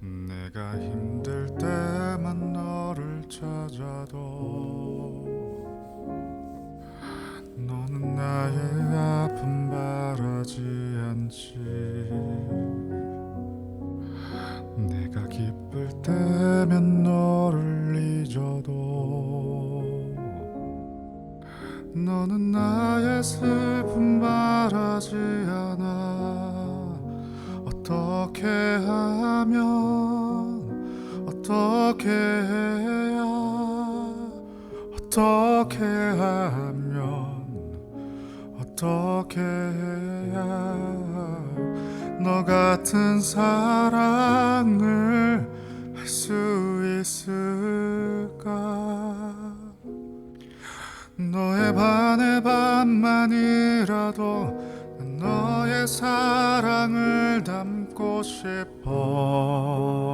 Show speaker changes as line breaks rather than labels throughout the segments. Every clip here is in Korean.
내가 힘들 때만 너를 찾아도 너는 나의 바라지 않지. 내가 기쁠 때면 너를 잊어도 너는 나의 슬픔 바라지 않아. 어떻게 하면 어떻게 해야 어떻게 하면 어떻게 해야 너 같은 사랑을 할 수 있을까? 너의 반의 반만이라도 난 너의 사랑을 담고 싶어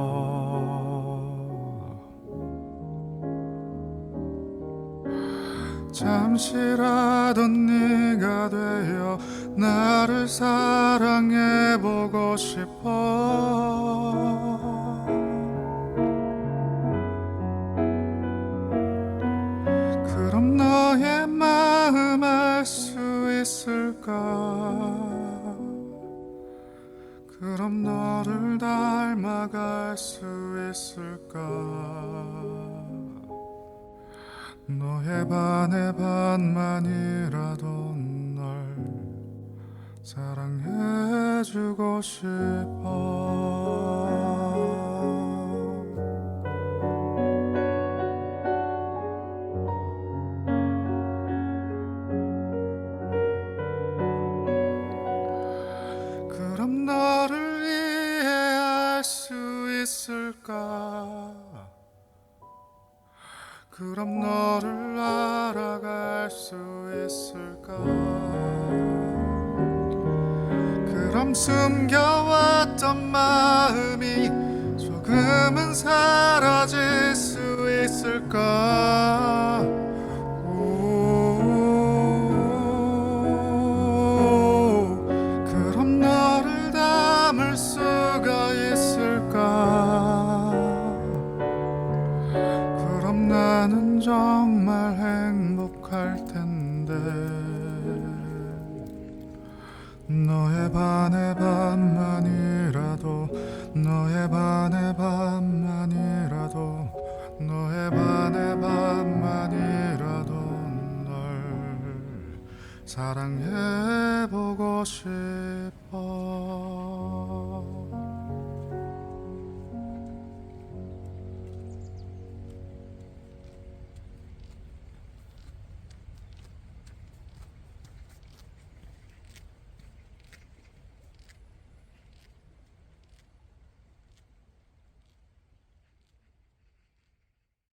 잠시라도 네가 되어 나를 사랑해 보고 싶어. 그럼 너의 마음 알 수 있을까? 그럼 너를 닮아갈 수 있을까 너의 반의 반만이라도 널 사랑해주고 싶어. 그럼 너를 이해할 수 있을까 그럼 너를 알아갈 수 있을까? 그럼 숨겨왔던 마음이 조금은 사라질 수 있을까 텐데 너의 반의 반만이라도 너의 반의 반만이라도 너의 반의 반만이라도 널 사랑해 보고 싶어